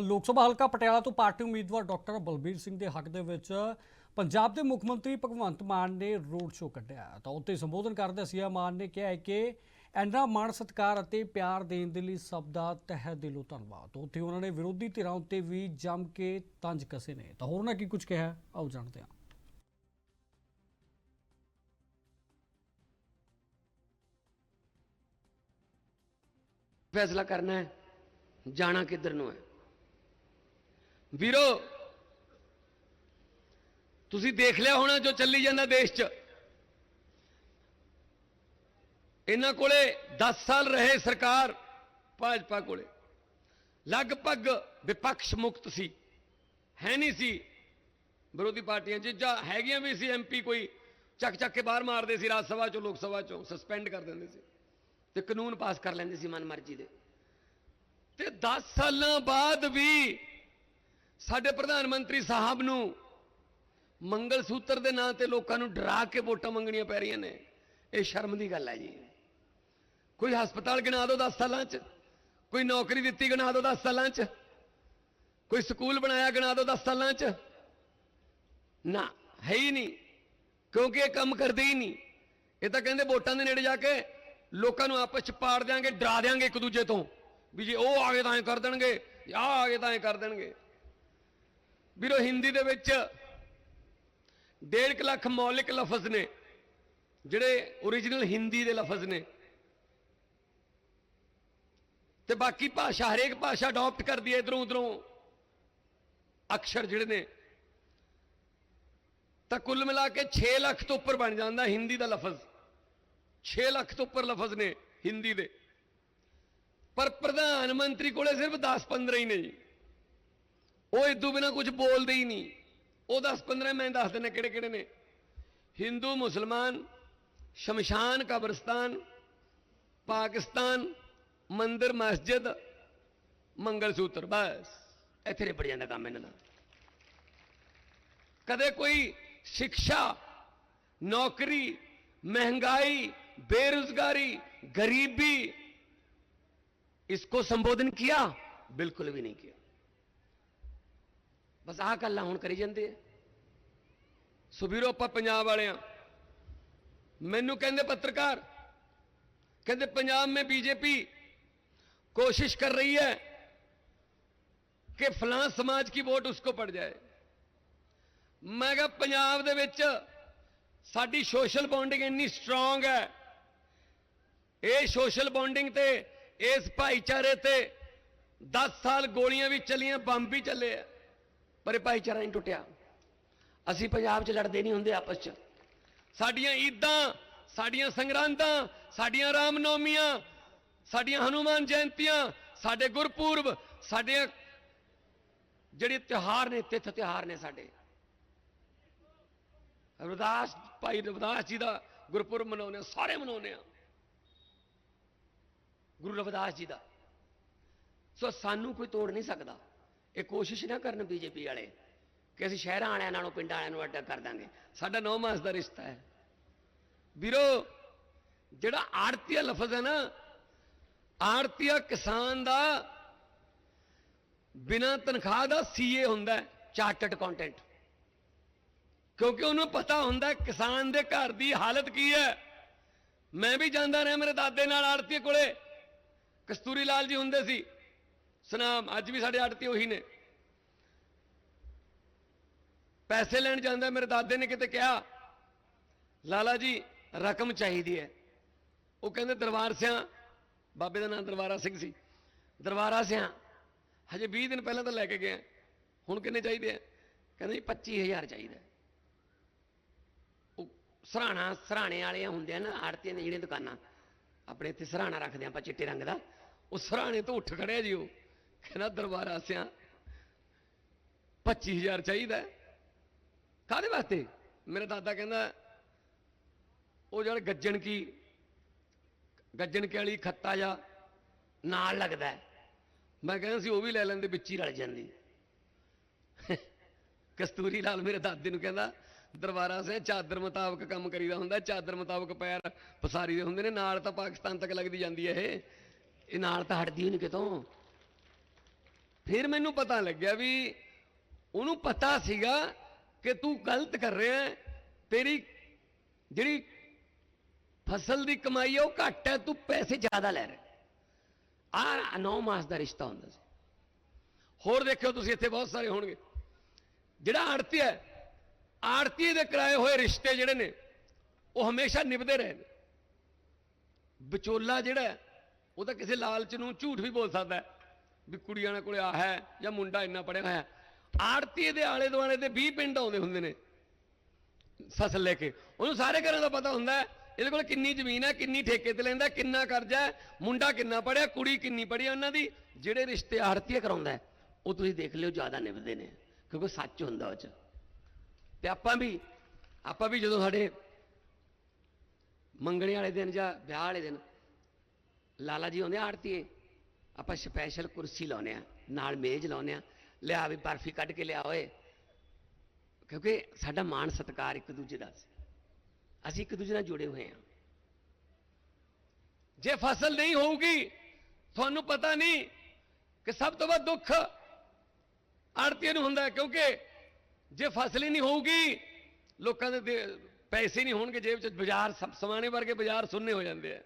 ਲੋਕ ਸਭਾ ਹਲਕਾ ਪਟਿਆਲਾ ਤੋਂ ਪਾਰਟੀ ਉਮੀਦਵਾਰ ਡਾਕਟਰ ਬਲਬੀਰ ਸਿੰਘ ਦੇ ਹੱਕ ਦੇ ਵਿੱਚ ਪੰਜਾਬ ਦੇ ਮੁੱਖ ਮੰਤਰੀ ਭਗਵੰਤ ਮਾਨ ਨੇ ਰੋਡ ਸ਼ੋਅ ਕੱਢਿਆ। ਤਾਂ ਉੱਤੇ ਸੰਬੋਧਨ ਕਰਦੇ ਸੀਐਮ ਮਾਨ ਨੇ ਕਿਹਾ ਕਿ ਐਨਾ ਮਾਣ ਸਤਿਕਾਰ ਅਤੇ ਪਿਆਰ ਦੇਣ ਦੇ ਲਈ ਸਭ ਦਾ ਤਹਿ ਦਿਲੋਂ ਧੰਨਵਾਦ। ਉੱਥੇ ਉਹਨਾਂ ਨੇ ਵਿਰੋਧੀ ਧਿਰਾਂ ਉੱਤੇ ਵੀ ਜੰਮ ਕੇ ਤੰਜ ਕਸੇ ਨੇ। ਤਾਂ ਹੋਰ ਨਾ ਕੀ ਕੁਝ ਕਿਹਾ ਆਓ ਜਾਣਦੇ ਹਾਂ। ਫੈਸਲਾ ਕਰਨਾ ਹੈ, ਜਾਣਾ ਕਿੱਧਰ ਨੂੰ ਹੈ? ਵੀਰੋ, ਤੁਸੀਂ ਦੇਖ ਲਿਆ ਹੋਣਾ ਜੋ ਚੱਲੀ ਜਾਂਦਾ ਦੇਸ਼ 'ਚ। ਇਹਨਾਂ ਕੋਲੇ 10 ਸਾਲ ਰਹੇ ਸਰਕਾਰ ਭਾਜਪਾ ਕੋਲੇ। ਲਗਭਗ ਵਿਪਕਸ਼ ਮੁਕਤ ਸੀ। ਹੈ ਨਹੀਂ ਸੀ। ਵਿਰੋਧੀ ਪਾਰਟੀਆਂ 'ਚ ਹੈਗੀਆਂ ਵੀ ਸੀ ਐਮਪੀ ਕੋਈ, ਚੱਕ ਚੱਕ ਕੇ ਬਾਹਰ ਮਾਰਦੇ ਸੀ ਰਾਜ ਸਭਾ 'ਚੋਂ, ਲੋਕ ਸਭਾ 'ਚੋਂ ਸਸਪੈਂਡ ਕਰ ਦਿੰਦੇ ਸੀ। ਤੇ ਕਾਨੂੰਨ ਪਾਸ ਕਰ ਲੈਂਦੇ ਸੀ ਮਨਮਰਜ਼ੀ ਦੇ। ਤੇ 10 ਸਾਲਾਂ ਬਾਅਦ ਵੀ ਸਾਡੇ ਪ੍ਰਧਾਨ ਮੰਤਰੀ ਸਾਹਿਬ ਨੂੰ ਮੰਗਲ ਸੂਤਰ ਦੇ ਨਾਂ ਤੇ ਲੋਕਾਂ ਨੂੰ ਡਰਾ ਕੇ ਵੋਟਾਂ ਮੰਗਣੀਆਂ ਪੈ ਰਹੀਆਂ ਨੇ। ਇਹ ਸ਼ਰਮ ਦੀ ਗੱਲ ਹੈ ਜੀ। ਕੋਈ ਹਸਪਤਾਲ ਗਿਣਾ ਦਿਓ 10 ਸਾਲਾਂ 'ਚ, ਕੋਈ ਨੌਕਰੀ ਦਿੱਤੀ ਗਿਣਾ ਦਿਓ 10 ਸਾਲਾਂ 'ਚ, ਕੋਈ ਸਕੂਲ ਬਣਾਇਆ ਗਿਣਾ ਦਿਓ 10 ਸਾਲਾਂ 'ਚ। ਨਾ, ਹੈ ਹੀ ਨਹੀਂ, ਕਿਉਂਕਿ ਇਹ ਕੰਮ ਕਰਦੇ ਹੀ ਨਹੀਂ। ਇਹ ਤਾਂ ਕਹਿੰਦੇ ਵੋਟਾਂ ਦੇ ਨੇੜੇ ਜਾ ਕੇ ਲੋਕਾਂ ਨੂੰ ਆਪਸ ਚ ਪਾੜ ਦਿਆਂਗੇ, ਡਰਾ ਦਿਆਂਗੇ ਇੱਕ ਦੂਜੇ ਤੋਂ। ਵੀ ਜੇ ਉਹ ਆ ਗਏ ਤਾਂ ਐ ਕਰ ਦੇਣਗੇ ਆ ਆ ਗਏ ਤਾਂ ਐ ਕਰ ਦੇਣਗੇ। ਵੀਰੋ ਹਿੰਦੀ ਦੇ ਵਿੱਚ 1.5 ਲੱਖ ਮੌਲਿਕ ਲਫ਼ਜ਼ ਨੇ, ਜਿਹੜੇ origignal ਹਿੰਦੀ ਦੇ ਲਫ਼ਜ਼ ਨੇ। ਤੇ ਬਾਕੀ ਭਾਸ਼ਾ, ਹਰੇਕ ਭਾਸ਼ਾ ਅਡਾਪਟ ਕਰਦੀ ਹੈ, ਇਧਰੋਂ ਉਧਰੋਂ ਅਕਸ਼ਰ ਜਿਹੜੇ ਨੇ। ਤਾਂ ਕੁੱਲ ਮਿਲਾ ਕੇ 6 ਲੱਖ ਤੋਂ ਉੱਪਰ ਬਣ ਜਾਂਦਾ ਹਿੰਦੀ ਦਾ ਲਫ਼ਜ਼। 6 ਲੱਖ ਤੋਂ ਉੱਪਰ ਲਫ਼ਜ਼ ਨੇ ਹਿੰਦੀ ਦੇ। ਪਰ ਪ੍ਰਧਾਨ ਮੰਤਰੀ ਕੋਲੇ ਸਿਰਫ 10-15 ਹੀ ਨੇ ਜੀ। ਉਹ ਇਦੋਂ ਬਿਨਾ ਕੁਝ ਬੋਲਦੇ ਹੀ ਨਹੀਂ ਉਹ 10-15 ਮੈਂ ਦੱਸ ਦਿੰਦਾ ਕਿਹੜੇ ਕਿਹੜੇ ਨੇ ਹਿੰਦੂ ਮੁਸਲਮਾਨ ਸ਼ਮਸ਼ਾਨ ਕਬਰਸਤਾਨ ਪਾਕਿਸਤਾਨ ਮੰਦਿਰ ਮਸਜਿਦ ਮੰਗਲ ਸੂਤਰ ਬਸ ਇੱਥੇ ਨਿਬੜ ਜਾਂਦਾ ਕੰਮ ਇਹਨਾਂ ਦਾ ਕਦੇ ਕੋਈ ਸਿੱਖਿਆ ਨੌਕਰੀ महंगाई बेरोजगारी गरीबी इसको संबोधन किया बिल्कुल भी नहीं किया ਬਸ ਆਹ ਗੱਲਾਂ ਹੁਣ ਕਰੀ ਜਾਂਦੇ ਆ ਸੁਬੀਰੋ ਆਪਾਂ ਪੰਜਾਬ ਵਾਲੇ ਆ ਮੈਨੂੰ ਕਹਿੰਦੇ ਪੱਤਰਕਾਰ ਕਹਿੰਦੇ ਪੰਜਾਬ में बीजेपी कोशिश कर रही है कि फलां समाज की वोट उसको पड़ जाए ਮੈਂ ਕਿਹਾ ਪੰਜਾਬ ਦੇ ਵਿੱਚ ਸਾਡੀ ਸੋਸ਼ਲ ਬੌਂਡਿੰਗ ਇੰਨੀ ਸਟਰੋਂਗ ਹੈ ਇਹ ਸੋਸ਼ਲ ਬੌਂਡਿੰਗ ਤੇ ਇਸ ਭਾਈਚਾਰੇ ਤੇ 10 ਸਾਲ ਗੋਲੀਆਂ ਵੀ ਚੱਲੀਆਂ ਬੰਬ ਵੀ ਚੱਲੇ ਆ ਪਰ ਇਹ ਭਾਈਚਾਰਾ ਨਹੀਂ ਟੁੱਟਿਆ। ਅਸੀਂ ਪੰਜਾਬ 'ਚ ਲੜਦੇ ਨਹੀਂ ਹੁੰਦੇ ਆਪਸ 'ਚ। ਸਾਡੀਆਂ ਈਦਾਂ, ਸਾਡੀਆਂ ਸੰਗਰਾਂਦਾਂ, ਸਾਡੀਆਂ ਰਾਮਨੌਮੀਆਂ, ਸਾਡੀਆਂ ਹਨੂਮਾਨ ਜਯੰਤੀਆਂ, ਸਾਡੇ ਗੁਰਪੁਰਬ, ਸਾਡੇ ਜਿਹੜੇ ਤਿਉਹਾਰ ਨੇ, ਤਿੱਥ ਤਿਉਹਾਰ ਨੇ ਸਾਡੇ। ਰਵਿਦਾਸ ਭਾਈ ਰਵਿਦਾਸ ਜੀ ਦਾ ਗੁਰਪੁਰਬ ਮਨਾਉਂਦੇ ਆ ਸਾਰੇ ਮਨਾਉਂਦੇ ਆ ਗੁਰੂ ਰਵਿਦਾਸ ਜੀ ਦਾ। ਸੋ ਸਾਨੂੰ ਕੋਈ ਤੋੜ ਨਹੀਂ ਸਕਦਾ। ਇਹ ਕੋਸ਼ਿਸ਼ ਨਾ ਕਰਨ ਬੀਜੇਪੀ ਵਾਲੇ ਕਿ ਅਸੀਂ ਸ਼ਹਿਰਾਂ ਵਾਲਿਆਂ ਨਾਲੋਂ, ਪਿੰਡਾਂ ਵਾਲਿਆਂ ਨੂੰ ਅੱਡਾ ਕਰ ਦਾਂਗੇ। ਸਾਡਾ 9 ਮਾਸ ਦਾ ਰਿਸ਼ਤਾ ਹੈ। ਵੀਰੋ, ਜਿਹੜਾ ਆੜਤੀਆ ਲਫ਼ਜ਼ ਹੈ ਨਾ ਆੜਤੀਆ ਕਿਸਾਨ ਦਾ ਬਿਨਾਂ ਤਨਖਾਹ ਦਾ ਸੀਏ ਹੁੰਦਾ ਹੈ, ਚਾਰਟਰਡ ਅਕਾਊਂਟੈਂਟ। ਕਿਉਂਕਿ ਉਹਨੂੰ ਪਤਾ ਹੁੰਦਾ ਕਿਸਾਨ ਦੇ ਘਰ ਦੀ ਹਾਲਤ ਕੀ ਹੈ। ਮੈਂ ਵੀ ਜਾਂਦਾ ਰਿਹਾ ਮੇਰੇ ਦਾਦੇ ਨਾਲ ਆੜਤੀ ਕੋਲੇ। ਕਸਤੂਰੀ ਲਾਲ ਜੀ ਹੁੰਦੇ ਸੀ। ਸੁਨਾਮ, ਅੱਜ ਵੀ ਸਾਡੇ ਆੜਤੀ ਉਹੀ ਨੇ। ਪੈਸੇ ਲੈਣ ਜਾਂਦਾ, ਮੇਰੇ ਦਾਦੇ ਨੇ ਕਿਤੇ ਕਿਹਾ, ਲਾਲਾ ਜੀ, ਰਕਮ ਚਾਹੀਦੀ ਹੈ। ਉਹ ਕਹਿੰਦੇ, ਦਰਬਾਰ ਸਿਆਂ, ਬਾਬੇ ਦਾ ਨਾਮ ਦਰਬਾਰਾ ਸਿੰਘ ਸੀ। ਦਰਬਾਰਾ ਸਿਆਂ, ਹਜੇ 20 ਦਿਨ ਪਹਿਲਾਂ ਤਾਂ ਲੈ ਕੇ ਗਿਆ। ਹੁਣ ਕਿੰਨੇ ਚਾਹੀਦੇ ਆ? ਕਹਿੰਦੇ ਜੀ 25000 ਚਾਹੀਦਾ। ਉਹ ਸਰਾਣਾ, ਸਰਾਣੇ ਵਾਲੇ ਹੁੰਦੇ ਆ ਨਾ, ਆੜਤੀਆਂ ਨੇ ਜਿਹੜੀਆਂ ਦੁਕਾਨਾਂ, ਆਪਣੇ ਇੱਥੇ ਸਰਾਣਾ ਰੱਖਦੇ ਆਪਾਂ ਚਿੱਟੇ ਰੰਗ ਦਾ। ਉਹ ਸਰਾਣੇ ਤੋਂ ਉੱਠ ਖੜਿਆ ਜੀ ਉਹ। ਕਹਿੰਦਾ ਦਰਬਾਰ ਆਸਿਆਂ 25000 ਚਾਹੀਦਾ ਕਾਦੇ ਵਾਸਤੇ? ਮੇਰਾ ਦਾਦਾ ਕਹਿੰਦਾ, ਉਹ ਜਿਹੜਾ ਗੱਜਣ ਕੀ, ਗੱਜਣ ਕੇ ਵਾਲੀ ਖੱਤਾ ਜਾ ਨਾਲ ਲੱਗਦਾ ਮੈਂ ਕਹਿੰਦਾ ਸੀ, ਉਹ ਵੀ ਲੈ ਲੈਂਦੇ, ਵਿੱਚ ਹੀ ਰਲ ਜਾਂਦੀ ਕਸਤੂਰੀ ਲਾਲ ਮੇਰੇ ਦਾਦੇ ਨੂੰ ਕਹਿੰਦਾ, ਦਰਬਾਰਾ ਸੇ ਚਾਦਰ ਮੁਤਾਬਕ ਕੰਮ ਕਰੀਦਾ ਹੁੰਦਾ, ਚਾਦਰ ਮੁਤਾਬਕ ਪੈਰ ਪਸਾਰੀ ਦੇ ਹੁੰਦੇ ਨੇ, ਨਾਲ ਤਾਂ ਪਾਕਿਸਤਾਨ ਤੱਕ ਲੱਗਦੀ ਜਾਂਦੀ ਹੈ ਇਹ। ਇਹ ਨਾਲ ਤਾਂ ਹਟਦੀ ਹੀ ਨਹੀਂ ਕਿਤੋਂ। ਫਿਰ ਮੈਨੂੰ ਪਤਾ ਲੱਗਿਆ ਵੀ ਉਹਨੂੰ ਪਤਾ ਸੀਗਾ ਕਿ ਤੂੰ ਗਲਤ ਕਰ ਰਿਹਾ ਤੇਰੀ ਜਿਹੜੀ ਫਸਲ ਦੀ ਕਮਾਈ ਹੈ ਉਹ ਘੱਟ ਹੈ, ਤੂੰ ਪੈਸੇ ਜ਼ਿਆਦਾ ਲੈ ਰਿਹਾ ਆ 9 ਮਾਸ ਦਾ ਰਿਸ਼ਤਾ ਹੁੰਦਾ ਸੀ। ਹੋਰ ਦੇਖਿਓ ਤੁਸੀਂ, ਇੱਥੇ ਬਹੁਤ ਸਾਰੇ ਹੋਣਗੇ। ਜਿਹੜਾ ਆੜਤੀ ਹੈ ਆੜਤੀ ਦੇ ਕਰਾਏ ਹੋਏ ਰਿਸ਼ਤੇ ਜਿਹੜੇ ਨੇ, ਉਹ ਹਮੇਸ਼ਾ ਨਿਭਦੇ ਰਹੇ ਨੇ। ਵਿਚੋਲਾ ਜਿਹੜਾ ਉਹ ਤਾਂ ਕਿਸੇ ਲਾਲਚ ਨੂੰ ਝੂਠ ਵੀ ਬੋਲ ਸਕਦਾ ਹੈ। ਵੀ ਕੁੜੀਆਂ ਕੋਲੇ ਆ ਹੈ ਜਾਂ ਮੁੰਡਾ ਇੰਨਾ ਪੜਿਆ ਹੋਇਆ ਹੈ। ਆੜਤੀ ਦੇ ਆਲੇ ਦੁਆਲੇ ਦੇ 20 ਪਿੰਡ ਆਉਂਦੇ ਹੁੰਦੇ ਨੇ। ਫਸਲ ਲੈ ਕੇ। ਉਹਨੂੰ ਸਾਰੇ ਘਰਾਂ ਦਾ ਪਤਾ ਹੁੰਦਾ ਹੈ, ਇਹਦੇ ਕੋਲ ਕਿੰਨੀ ਜ਼ਮੀਨ ਹੈ, ਕਿੰਨੀ ਠੇਕੇ ਤੇ ਲੈਂਦਾ, ਕਿੰਨਾ ਕਰਜ਼ਾ ਹੈ, ਮੁੰਡਾ ਕਿੰਨਾ ਪੜਿਆ, ਕੁੜੀ ਕਿੰਨੀ ਪੜ੍ਹੀ ਹੈ, ਉਹਨਾਂ ਦੀ ਜਿਹੜੇ ਰਿਸ਼ਤੇ ਆੜਤੀਏ ਕਰਾਉਂਦਾ ਉਹ ਤੁਸੀਂ ਦੇਖ ਲਿਓ ਜ਼ਿਆਦਾ ਨਿਭਦੇ ਨੇ, ਕਿਉਂਕਿ ਸੱਚ ਹੁੰਦਾ ਉਹ ਚ। ਤੇ ਆਪਾਂ ਵੀ ਆਪਾਂ ਵੀ ਜਦੋਂ ਸਾਡੇ ਮੰਗਣੇ ਵਾਲੇ ਦਿਨ ਜਾਂ ਵਿਆਹ ਵਾਲੇ ਦਿਨ, ਲਾਲਾ ਜੀ ਆਉਂਦੇ ਆੜਤੀਏ ਆਪਾਂ ਸਪੈਸ਼ਲ ਕੁਰਸੀ ਲਾਉਨੇ ਆ ਨਾਲ ਮੇਜ਼ ਲਾਉਨੇ ਆ ਲਿਆ ਵੀ ਬਰਫੀ ਕੱਢ ਕੇ ਲਿਆ ਓਏ। ਕਿਉਂਕਿ ਸਾਡਾ ਮਾਣ ਸਤਿਕਾਰ ਇੱਕ ਦੂਜੇ ਦਾ ਅਸੀਂ ਇੱਕ ਦੂਜੇ ਨਾਲ ਜੁੜੇ ਹੋਏ ਹਾਂ। ਜੇ ਫਸਲ ਨਹੀਂ ਹੋਊਗੀ, ਤੁਹਾਨੂੰ ਪਤਾ ਨਹੀਂ ਕਿ ਸਭ ਤੋਂ ਵੱਧ ਦੁੱਖ ਆੜਤੀਆਂ ਨੂੰ ਹੁੰਦਾ ਕਿਉਂਕਿ ਜੇ ਫਸਲ ਹੀ ਨਹੀਂ ਹੋਊਗੀ, ਲੋਕਾਂ ਦੇ ਪੈਸੇ ਨਹੀਂ ਹੋਣਗੇ ਜੇਬ 'ਚ, ਬਾਜ਼ਾਰ ਸਭ ਸਮਾਨੇ ਵਰਗੇ ਬਾਜ਼ਾਰ ਸੁੰਨੇ ਹੋ ਜਾਂਦੇ ਆ।